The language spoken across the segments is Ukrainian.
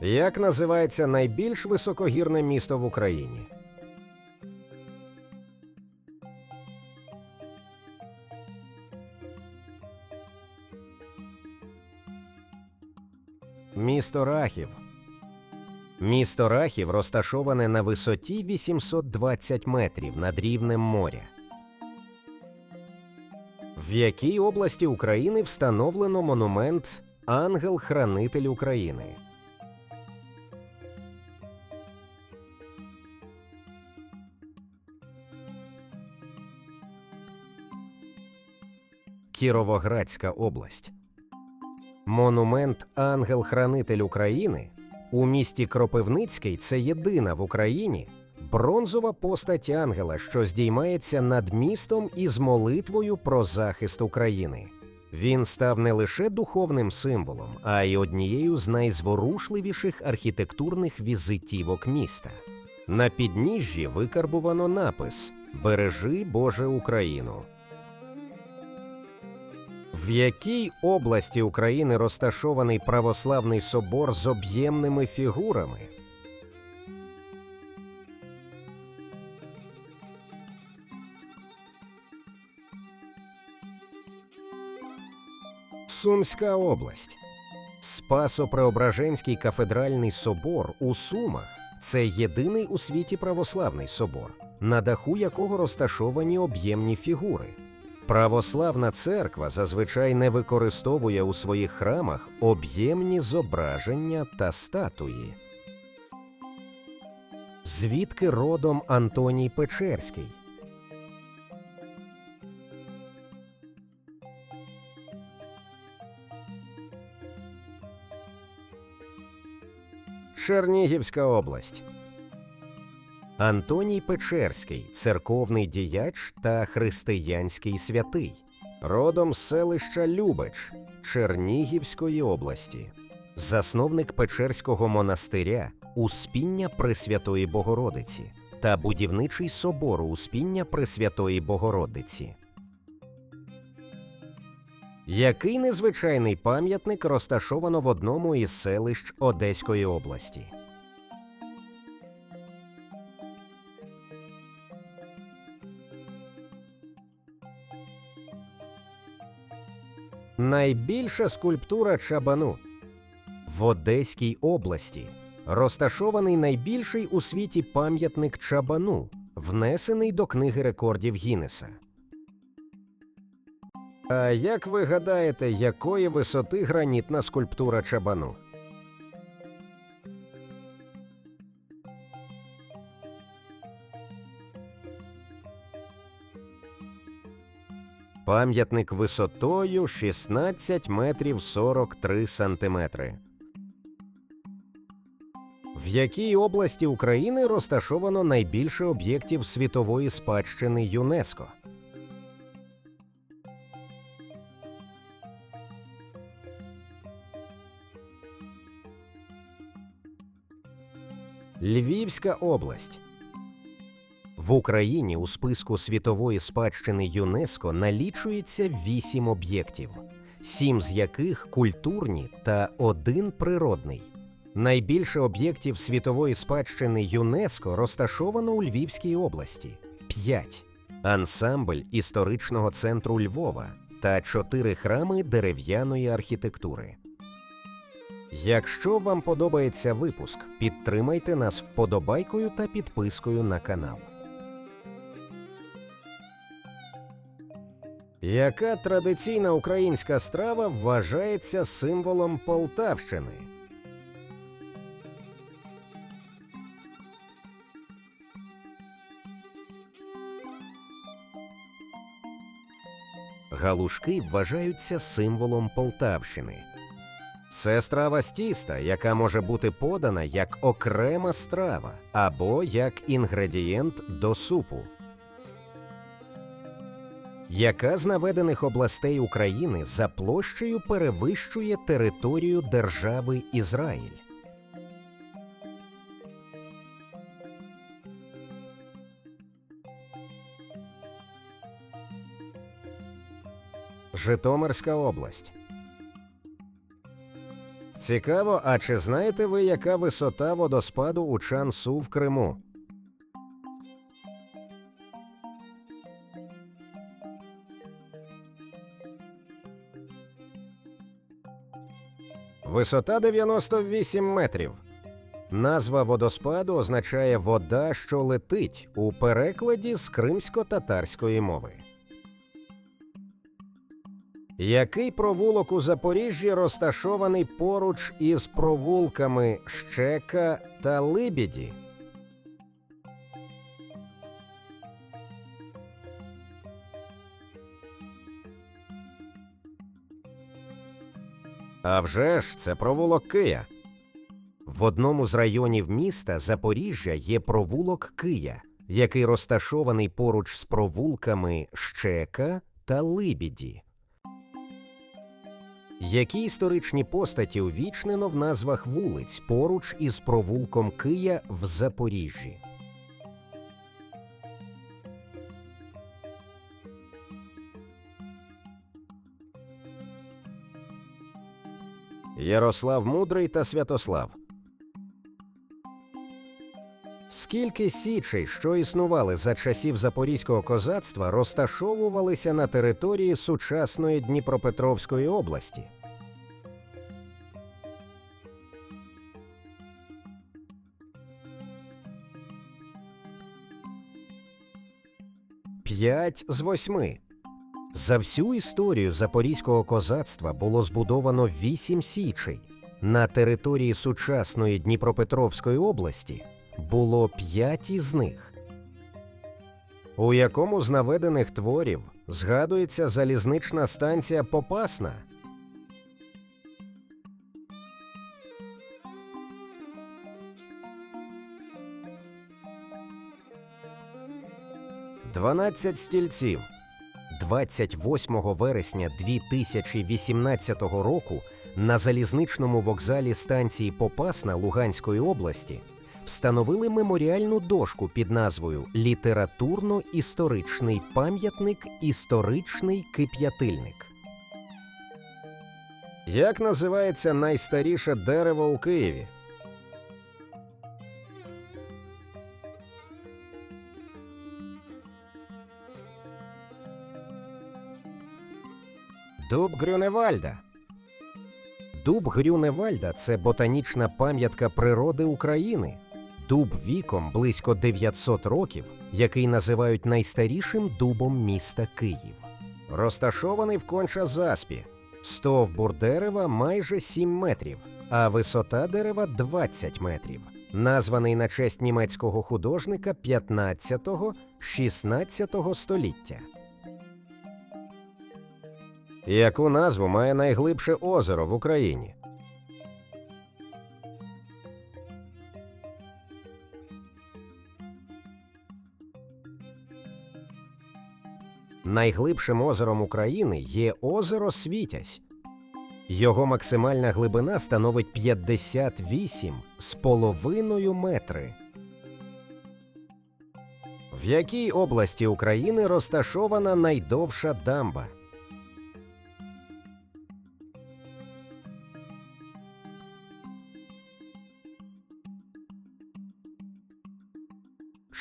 Як називається найбільш високогірне місто в Україні? Місто Рахів. Місто Рахів розташоване на висоті 820 метрів над рівнем моря. В якій області України встановлено монумент Ангел-Хранитель України? Кіровоградська область. Монумент Ангел-Хранитель України у місті Кропивницький це єдина в Україні бронзова постать ангела, що здіймається над містом із молитвою про захист України. Він став не лише духовним символом, а й однією з найзворушливіших архітектурних візитівок міста. На підніжжі викарбувано напис Бережи Боже Україну. В якій області України розташований православний собор з об'ємними фігурами? Сумська область. Спасо-Преображенський кафедральний собор у Сумах це єдиний у світі православний собор, на даху якого розташовані об'ємні фігури. Православна церква зазвичай не використовує у своїх храмах об'ємні зображення та статуї. Звідки родом Антоній Печерський? Чернігівська область. Антоній Печерський, церковний діяч та християнський святий, родом з селища Любеч Чернігівської області, засновник Печерського монастиря Успіння Пресвятої Богородиці та будівничий собору Успіння Пресвятої Богородиці. Який незвичайний пам'ятник розташовано в одному із селищ Одеської області? Найбільша скульптура Чабану в Одеській області розташований найбільший у світі пам'ятник Чабану, внесений до книги рекордів Гіннеса. А як ви гадаєте, якої висоти гранітна скульптура Чабану? Пам'ятник висотою 16 метрів 43 сантиметри. В якій області України розташовано найбільше об'єктів світової спадщини ЮНЕСКО? Львівська область. В Україні у списку світової спадщини ЮНЕСКО налічується вісім об'єктів, сім з яких культурні та один природний. Найбільше об'єктів світової спадщини ЮНЕСКО розташовано у Львівській області 5. ансамбль історичного центру Львова та чотири храми дерев'яної архітектури. Якщо вам подобається випуск, підтримайте нас вподобайкою та підпискою на канал. Яка традиційна українська страва вважається символом Полтавщини? Галушки вважаються символом Полтавщини. Це страва з тіста, яка може бути подана як окрема страва або як інгредієнт до супу. Яка з наведених областей України за площею перевищує територію держави Ізраїль? Житомирська область. Цікаво, а чи знаєте ви, яка висота водоспаду у Чансу в Криму? Висота 98 метрів. Назва водоспаду означає вода, що летить у перекладі з кримсько-татарської мови. Який провулок у Запоріжжі розташований поруч із провулками Щека та Либіді? А вже ж це провулок Кия. В одному з районів міста Запоріжжя є провулок Кия, який розташований поруч з провулками Щека та Либіді. Які історичні постаті увічнено в назвах вулиць поруч із провулком Кия в Запоріжжі? Ярослав Мудрий та Святослав. Скільки січей, що існували за часів запорізького козацтва, розташовувалися на території сучасної Дніпропетровської області? П'ять з восьми. За всю історію запорізького козацтва було збудовано вісім січей. На території сучасної Дніпропетровської області було п'ять із них. У якому з наведених творів згадується залізнична станція Попасна? Дванадцять стільців. 28 вересня 2018 року на залізничному вокзалі станції Попасна Луганської області встановили меморіальну дошку під назвою Літературно-історичний пам'ятник Історичний кип'ятильник. Як називається найстаріше дерево у Києві? Дуб Грюневальда. Дуб Грюневальда це ботанічна пам'ятка природи України. Дуб віком близько 900 років, який називають найстарішим дубом міста Київ. Розташований в Конча-Заспі. Стовбур дерева майже 7 метрів, а висота дерева 20 метрів. Названий на честь німецького художника 15-16 століття. Яку назву має найглибше озеро в Україні? Найглибшим озером України є озеро Світязь. Його максимальна глибина становить 58 з половиною метри. В якій області України розташована найдовша дамба?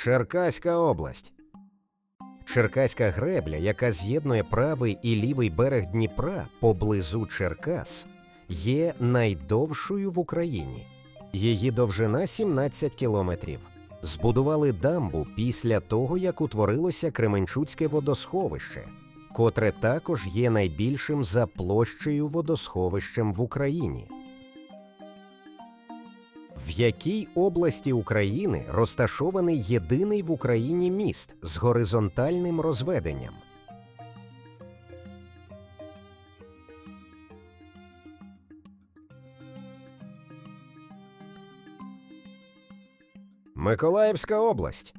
Черкаська область. Черкаська гребля, яка з'єднує правий і лівий берег Дніпра поблизу Черкас, є найдовшою в Україні. Її довжина 17 кілометрів. Збудували дамбу після того, як утворилося Кременчуцьке водосховище, котре також є найбільшим за площею водосховищем в Україні. В якій області України розташований єдиний в Україні міст з горизонтальним розведенням? Миколаївська область.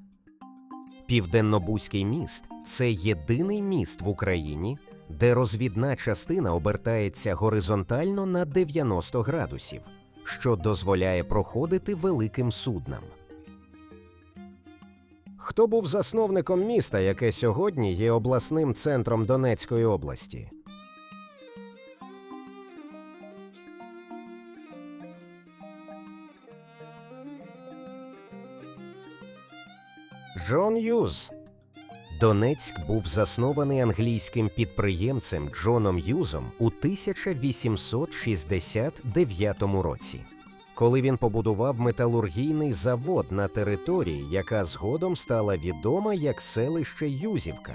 Південнобузький міст це єдиний міст в Україні, де розвідна частина обертається горизонтально на 90 градусів, що дозволяє проходити великим суднам. Хто був засновником міста, яке сьогодні є обласним центром Донецької області? Джон Юз Донецьк був заснований англійським підприємцем Джоном Юзом у 1869 році, коли він побудував металургійний завод на території, яка згодом стала відома як селище Юзівка,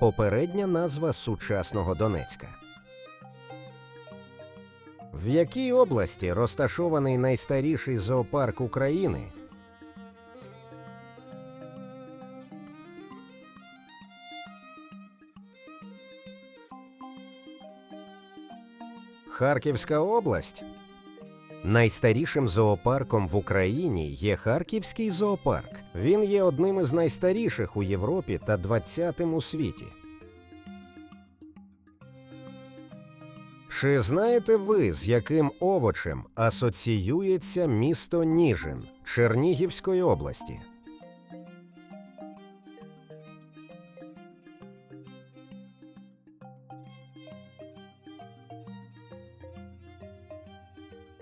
попередня назва сучасного Донецька. В якій області розташований найстаріший зоопарк України? Харківська область. Найстарішим зоопарком в Україні є Харківський зоопарк. Він є одним із найстаріших у Європі та 20-тим у світі. Чи знаєте ви, з яким овочем асоціюється місто Ніжин Чернігівської області?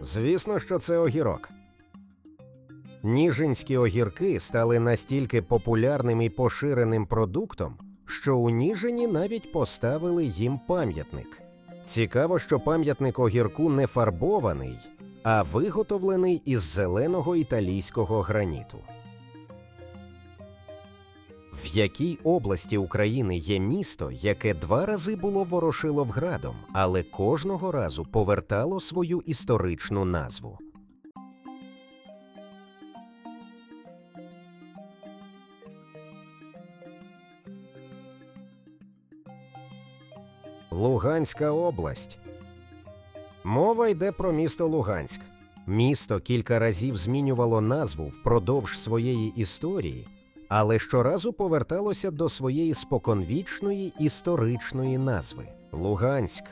Звісно, що це огірок. Ніжинські огірки стали настільки популярним і поширеним продуктом, що у Ніжині навіть поставили їм пам'ятник. Цікаво, що пам'ятник огірку не фарбований, а виготовлений із зеленого італійського граніту. В якій області України є місто, яке два рази було Ворошиловградом, але кожного разу повертало свою історичну назву? Луганська область. Мова йде про місто Луганськ. Місто кілька разів змінювало назву впродовж своєї історії, але щоразу поверталося до своєї споконвічної історичної назви Луганськ.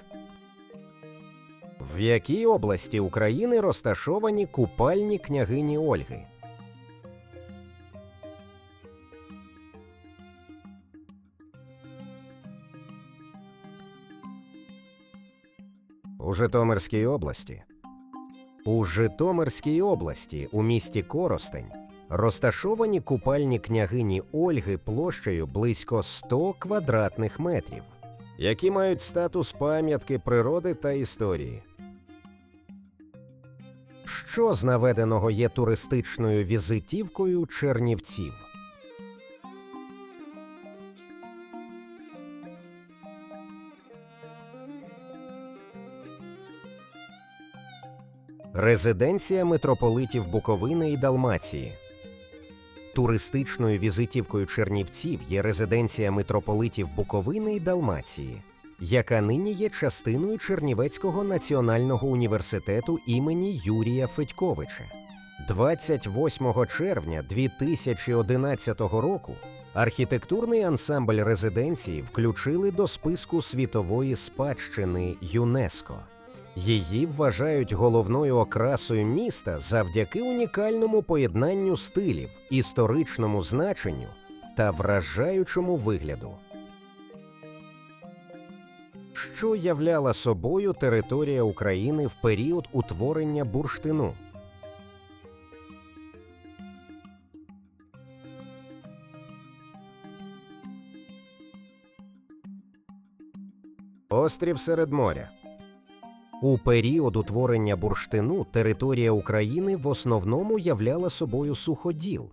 В якій області України розташовані купальні княгині Ольги? У Житомирській області. У Житомирській області у місті Коростень розташовані купальні княгині Ольги площею близько 100 квадратних метрів, які мають статус пам'ятки природи та історії. Що з наведеного є туристичною візитівкою Чернівців? Резиденція митрополитів Буковини і Далмації. Туристичною візитівкою Чернівців є резиденція митрополитів Буковини і Далмації, яка нині є частиною Чернівецького національного університету імені Юрія Федьковича. 28 червня 2011 року архітектурний ансамбль резиденції включили до списку світової спадщини ЮНЕСКО. Її вважають головною окрасою міста завдяки унікальному поєднанню стилів, історичному значенню та вражаючому вигляду. Що являла собою територія України в період утворення бурштину? Острів серед моря. У період утворення бурштину територія України в основному являла собою суходіл,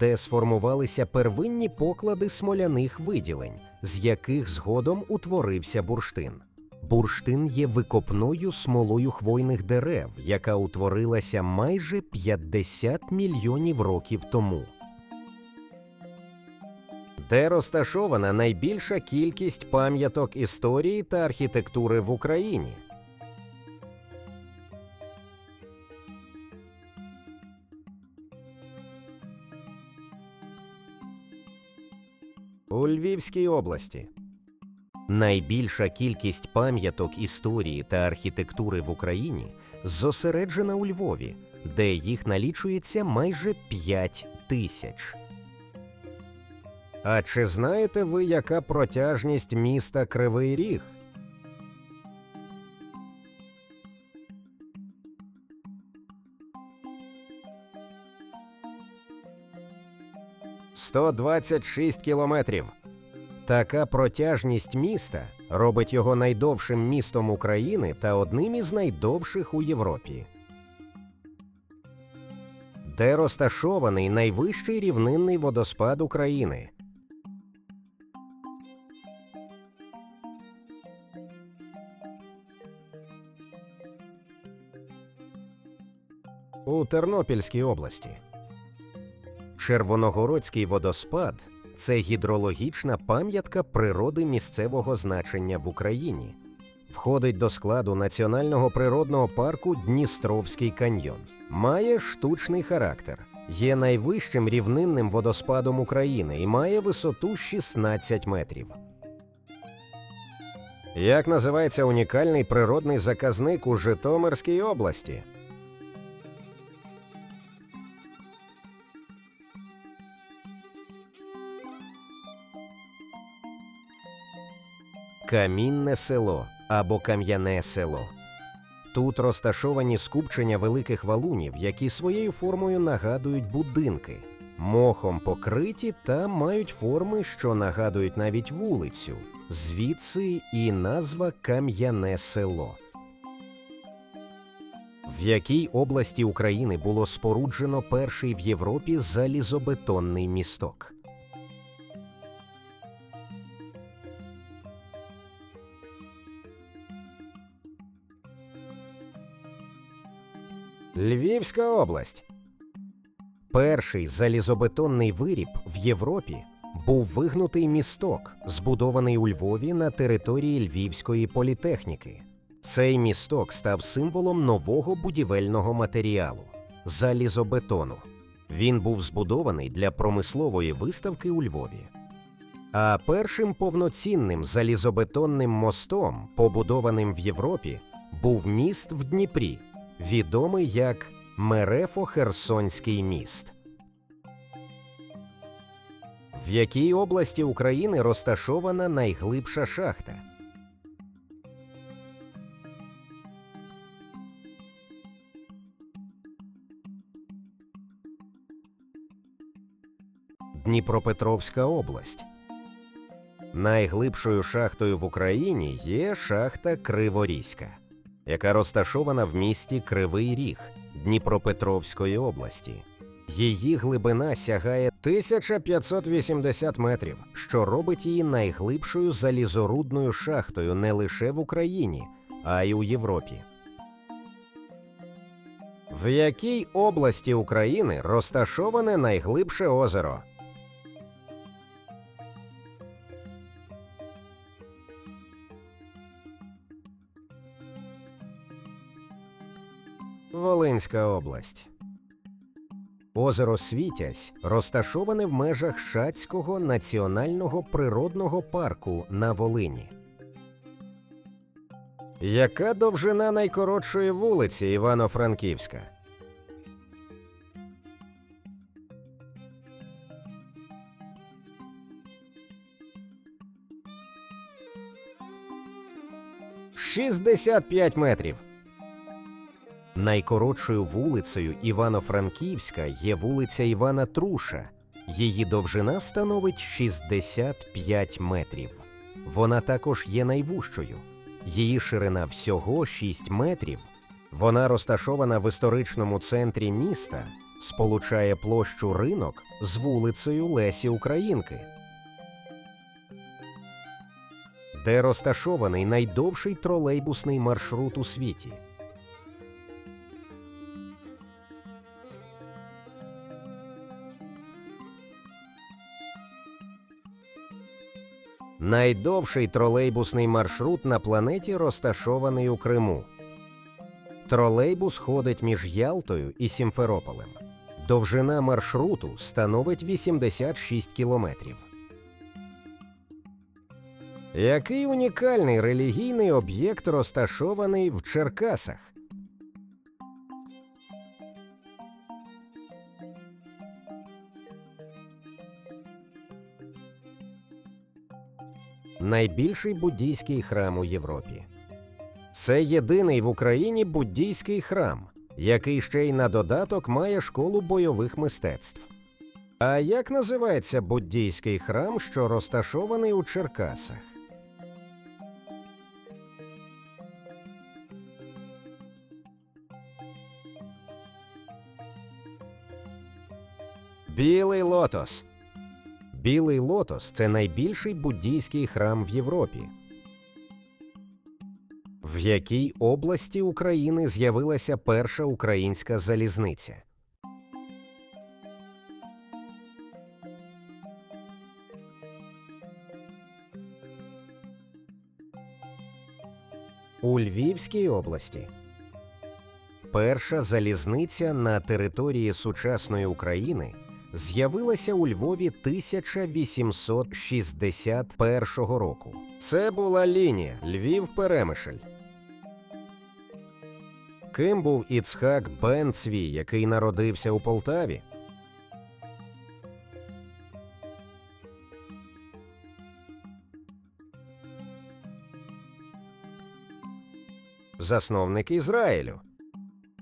де сформувалися первинні поклади смоляних виділень, з яких згодом утворився бурштин. Бурштин є викопною смолою хвойних дерев, яка утворилася майже 50 мільйонів років тому. Де розташована найбільша кількість пам'яток історії та архітектури в Україні? Львівській області. Найбільша кількість пам'яток історії та архітектури в Україні зосереджена у Львові, де їх налічується майже 5 тисяч. А чи знаєте ви, яка протяжність міста Кривий Ріг? 126 кілометрів. Така протяжність міста робить його найдовшим містом України та одним із найдовших у Європі. Де розташований найвищий рівнинний водоспад України. У Тернопільській області. Червоногородський водоспад це гідрологічна пам'ятка природи місцевого значення в Україні. Входить до складу Національного природного парку Дністровський каньйон. Має штучний характер, є найвищим рівнинним водоспадом України і має висоту 16 метрів. Як називається унікальний природний заказник у Житомирській області? Камінне село або кам'яне село. Тут розташовані скупчення великих валунів, які своєю формою нагадують будинки, мохом покриті та мають форми, що нагадують навіть вулицю, звідси і назва Кам'яне село. В якій області України було споруджено перший в Європі залізобетонний місток? Львівська область. Перший залізобетонний виріб в Європі був вигнутий місток, збудований у Львові на території Львівської політехніки. Цей місток став символом нового будівельного матеріалу залізобетону. Він був збудований для промислової виставки у Львові. А першим повноцінним залізобетонним мостом, побудованим в Європі, був міст в Дніпрі, відомий як Мерефо-Херсонський міст. В якій області України розташована найглибша шахта? Дніпропетровська область. Найглибшою шахтою в Україні є шахта Криворізька, яка розташована в місті Кривий Ріг Дніпропетровської області. Її глибина сягає 1580 метрів, що робить її найглибшою залізорудною шахтою не лише в Україні, а й у Європі. В якій області України розташоване найглибше озеро? Волинська область. Озеро Світязь розташоване в межах Шацького національного природного парку на Волині. Яка довжина найкоротшої вулиці Івано-Франківська? Шістдесят п'ять метрів. Найкоротшою вулицею Івано-Франківська є вулиця Івана Труша. Її довжина становить 65 метрів. Вона також є найвужчою. Її ширина всього 6 метрів. Вона розташована в історичному центрі міста, сполучає площу ринок з вулицею Лесі Українки. Де розташований найдовший тролейбусний маршрут у світі. Найдовший тролейбусний маршрут на планеті розташований у Криму. Тролейбус ходить між Ялтою і Сімферополем. Довжина маршруту становить 86 кілометрів. Який унікальний релігійний об'єкт розташований в Черкасах? Найбільший буддійський храм у Європі. Це єдиний в Україні буддійський храм, який ще й на додаток має школу бойових мистецтв. А як називається буддійський храм, що розташований у Черкасах? Білий лотос. Білий лотос це найбільший буддійський храм в Європі. В якій області України з'явилася перша українська залізниця? У Львівській області. Перша залізниця на території сучасної України з'явилася у Львові 1861 року. Це була лінія Львів-Перемишль. Ким був Іцхак Бенцвій, який народився у Полтаві? Засновник Ізраїлю.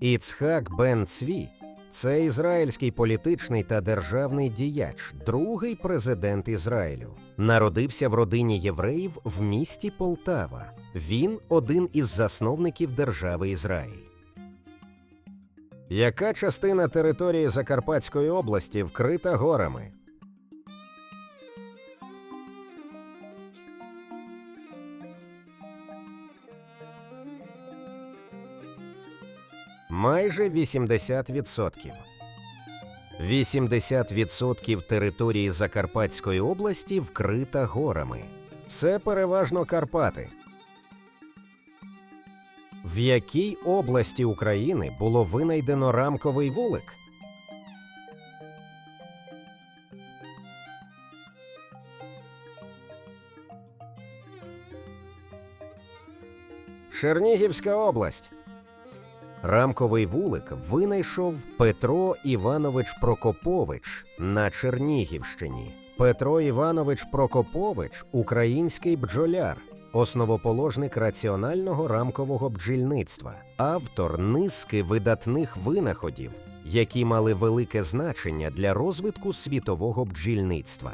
Іцхак Бен Цві це ізраїльський політичний та державний діяч, другий президент Ізраїлю. Народився в родині євреїв в місті Полтава. Він один із засновників держави Ізраїль. Яка частина території Закарпатської області вкрита горами? Майже 80%. 80% території Закарпатської області вкрита горами. Це переважно Карпати. В якій області України було винайдено рамковий вулик? Чернігівська область. Рамковий вулик винайшов Петро Іванович Прокопович на Чернігівщині. Петро Іванович Прокопович український бджоляр, основоположник раціонального рамкового бджільництва, автор низки видатних винаходів, які мали велике значення для розвитку світового бджільництва.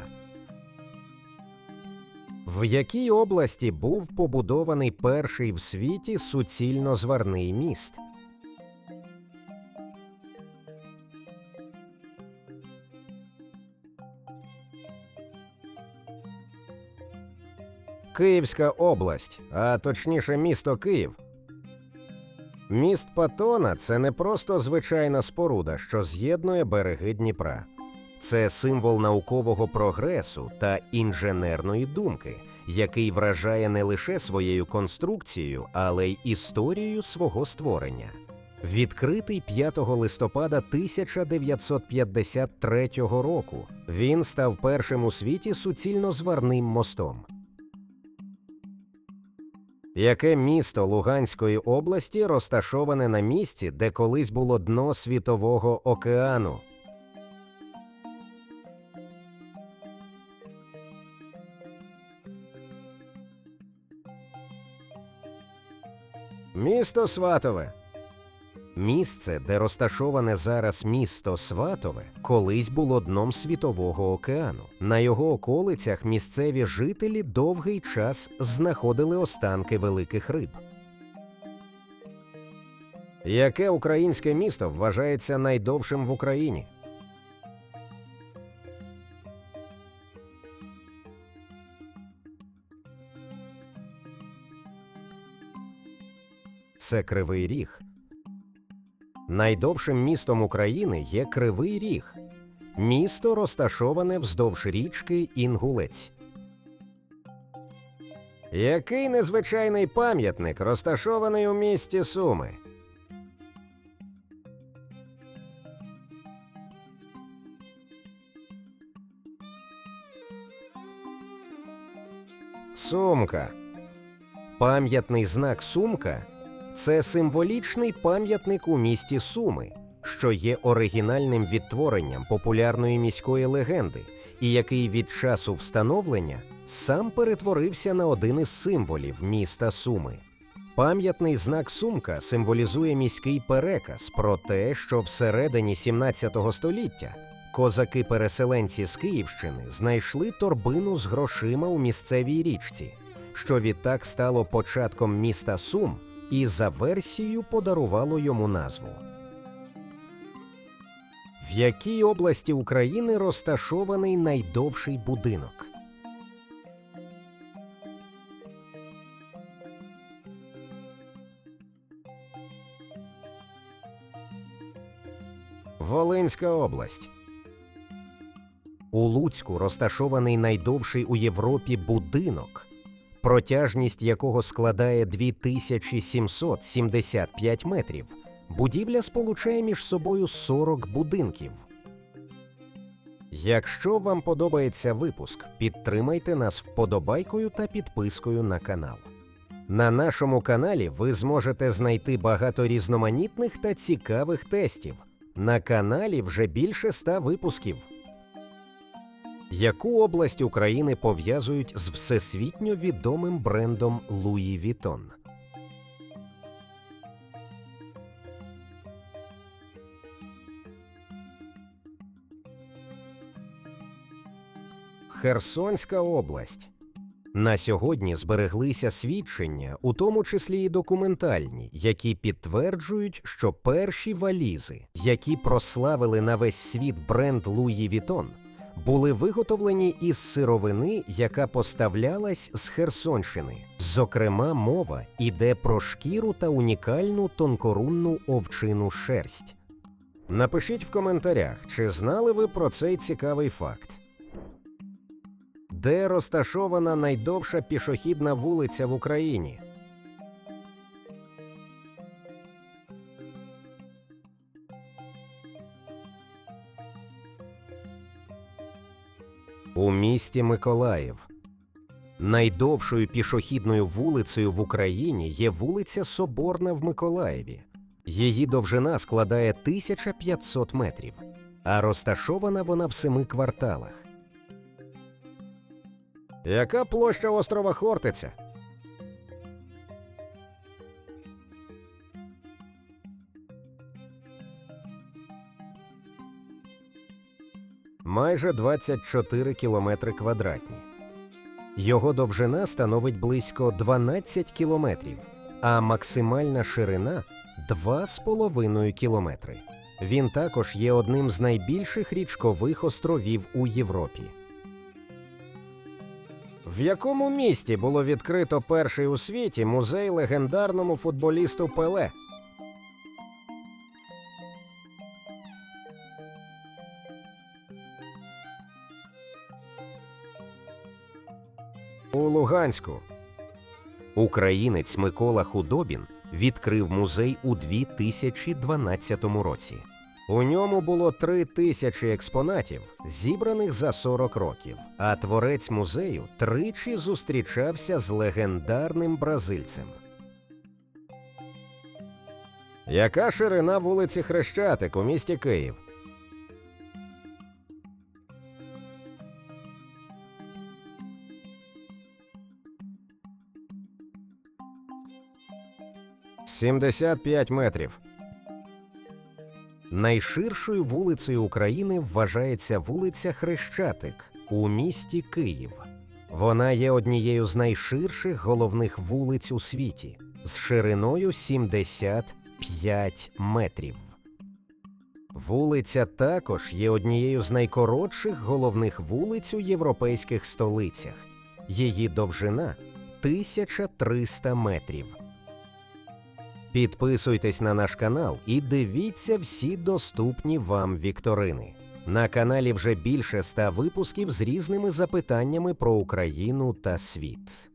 В якій області був побудований перший в світі суцільно-зварний міст? Київська область, а точніше місто Київ. Міст Патона це не просто звичайна споруда, що з'єднує береги Дніпра. Це символ наукового прогресу та інженерної думки, який вражає не лише своєю конструкцією, але й історією свого створення. Відкритий 5 листопада 1953 року, він став першим у світі суцільнозварним мостом. Яке місто Луганської області розташоване на місці, де колись було дно Світового океану? Місто Сватове. Місце, де розташоване зараз місто Сватове, колись було дном Світового океану. На його околицях місцеві жителі довгий час знаходили останки великих риб. Яке українське місто вважається найдовшим в Україні? Це Кривий Ріг. Найдовшим містом України є Кривий Ріг. Місто розташоване вздовж річки Інгулець. Який незвичайний пам'ятник розташований у місті Суми? Сумка. Пам'ятний знак Сумка це символічний пам'ятник у місті Суми, що є оригінальним відтворенням популярної міської легенди, і який від часу встановлення сам перетворився на один із символів міста Суми. Пам'ятний знак Сумка символізує міський переказ про те, що всередині 17 століття козаки-переселенці з Київщини знайшли торбину з грошима у місцевій річці, що відтак стало початком міста Сум і за версією подарувало йому назву. В якій області України розташований найдовший будинок? Волинська область. У Луцьку розташований найдовший у Європі будинок, протяжність якого складає 2775 метрів. Будівля сполучає між собою 40 будинків. Якщо вам подобається випуск, підтримайте нас вподобайкою та підпискою на канал. На нашому каналі ви зможете знайти багато різноманітних та цікавих тестів. На каналі вже більше ста випусків. Яку область України пов'язують з всесвітньо відомим брендом Луї Вітон? Херсонська область. На сьогодні збереглися свідчення, у тому числі і документальні, які підтверджують, що перші валізи, які прославили на весь світ бренд Луї Вітон, були виготовлені із сировини, яка поставлялась з Херсонщини. Зокрема, мова йде про шкіру та унікальну тонкорунну овчину шерсть. Напишіть в коментарях, чи знали ви про цей цікавий факт. Де розташована найдовша пішохідна вулиця в Україні? У місті Миколаїв. Найдовшою пішохідною вулицею в Україні є вулиця Соборна в Миколаєві. Її довжина складає 1500 метрів, а розташована вона в семи кварталах. Яка площа острова Хортиця? Майже 24 кілометри квадратні. Його довжина становить близько 12 кілометрів, а максимальна ширина 2,5 кілометри. Він також є одним з найбільших річкових островів у Європі. В якому місті було відкрито перший у світі музей легендарному футболісту Пеле? Луганську. Українець Микола Худобін відкрив музей у 2012 році. У ньому було три тисячі експонатів, зібраних за 40 років. А творець музею тричі зустрічався з легендарним бразильцем. Яка ширина вулиці Хрещатик у місті Київ? Сімдесят п'ять метрів. Найширшою вулицею України вважається вулиця Хрещатик у місті Київ. Вона є однією з найширших головних вулиць у світі з шириною 75 метрів. Вулиця також є однією з найкоротших головних вулиць у європейських столицях. Її довжина 1300 метрів. Підписуйтесь на наш канал і дивіться всі доступні вам вікторини. На каналі вже більше ста випусків з різними запитаннями про Україну та світ.